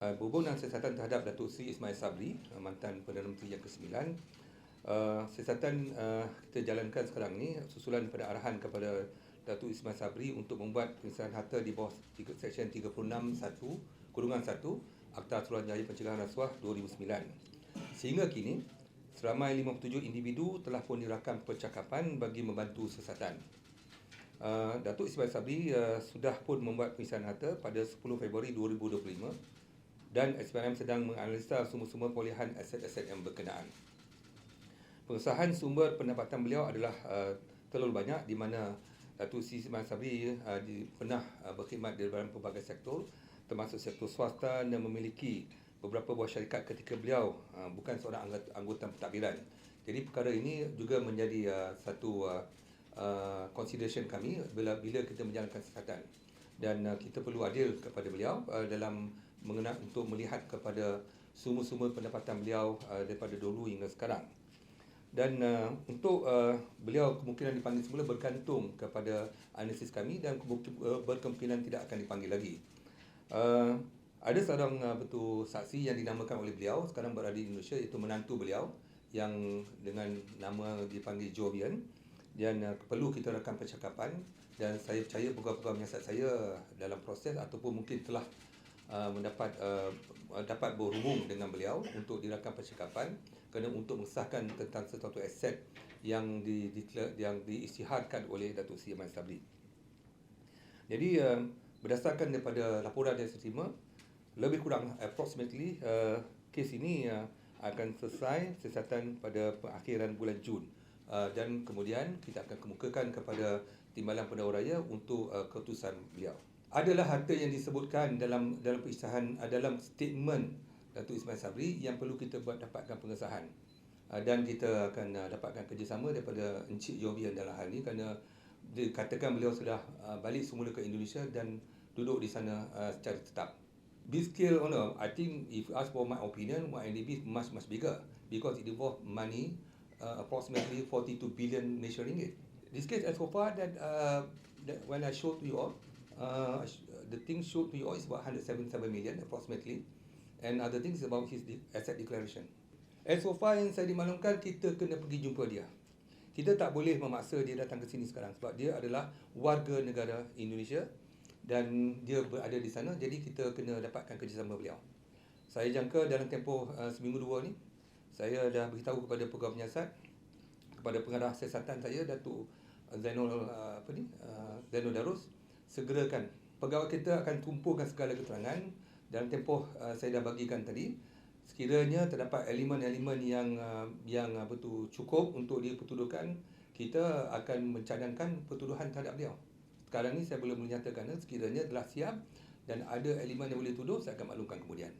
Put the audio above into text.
Uh, berhubung dengan siasatan terhadap Datuk Seri Ismail Sabri, uh, mantan Perdana Menteri yang ke-9, uh, siasatan uh, kita jalankan sekarang ni susulan daripada arahan kepada Datuk Ismail Sabri untuk membuat pengesahan harta di bawah Seksyen 36.1 kurungan 1 Akta Suruhanjaya Pencegahan Rasuah 2009. Sehingga kini, seramai 57 individu telah pun dirakam percakapan bagi membantu siasatan. Uh, Datuk Ismail Sabri uh, sudah pun membuat pengesahan harta pada 10 Februari 2025 dan SPRM sedang menganalisa semua-semua perolehan aset-aset yang berkenaan. Pengesahan sumber pendapatan beliau adalah uh, terlalu banyak di mana Datuk Sri Siman Sabri uh, di, pernah uh, berkhidmat di dalam pelbagai sektor termasuk sektor swasta dan memiliki beberapa buah syarikat ketika beliau uh, bukan seorang anggota, anggota pentadbiran. Jadi perkara ini juga menjadi uh, satu uh, uh, consideration kami bila bila kita menjalankan siasatan dan uh, kita perlu adil kepada beliau uh, dalam mengenal untuk melihat kepada sumber-sumber pendapatan beliau uh, daripada dulu hingga sekarang. Dan uh, untuk uh, beliau kemungkinan dipanggil semula bergantung kepada analisis kami dan uh, berkemungkinan tidak akan dipanggil lagi. Uh, ada seorang uh, betul saksi yang dinamakan oleh beliau sekarang berada di Indonesia iaitu menantu beliau yang dengan nama dipanggil Jovian dan uh, perlu kita rekam percakapan dan saya percaya pegawai-pegawai menyiasat saya dalam proses ataupun mungkin telah Uh, mendapat uh, dapat berhubung dengan beliau untuk dirakam percakapan kerana untuk mengesahkan tentang sesuatu aset yang di, di yang diisytiharkan oleh Datuk Seri Ahmad Sabri. Jadi uh, berdasarkan daripada laporan yang saya terima lebih kurang approximately uh, kes ini uh, akan selesai siasatan pada perakhiran bulan Jun uh, dan kemudian kita akan kemukakan kepada Timbalan Pendahulu Raya untuk uh, keputusan beliau adalah harta yang disebutkan dalam dalam pengesahan uh, dalam statement Datuk Ismail Sabri yang perlu kita buat dapatkan pengesahan uh, dan kita akan uh, dapatkan kerjasama daripada Encik Jovian dalam hal ini kerana dikatakan beliau sudah balik semula ke Indonesia dan duduk di sana secara tetap. Big scale owner, I think if you ask for my opinion, YNDB is much much bigger because it involve money uh, approximately 42 billion Malaysian ringgit. This case as so far that, uh, that when I showed to you all, uh, the thing showed to you is about 177 million approximately and other things about his de- asset declaration. As so far yang saya dimaklumkan, kita kena pergi jumpa dia. Kita tak boleh memaksa dia datang ke sini sekarang sebab dia adalah warga negara Indonesia dan dia berada di sana jadi kita kena dapatkan kerjasama beliau. Saya jangka dalam tempoh uh, seminggu dua ni saya dah beritahu kepada pegawai penyiasat kepada pengarah siasatan saya Datuk Zainul uh, apa ni uh, Zainul Darus segerakan. Pegawai kita akan tumpukan segala keterangan dalam tempoh uh, saya dah bagikan tadi. Sekiranya terdapat elemen-elemen yang uh, yang apa tu cukup untuk dipertuduhkan, kita akan mencadangkan pertuduhan terhadap beliau. Sekarang ni saya belum menyatakan sekiranya telah siap dan ada elemen yang boleh tuduh saya akan maklumkan kemudian.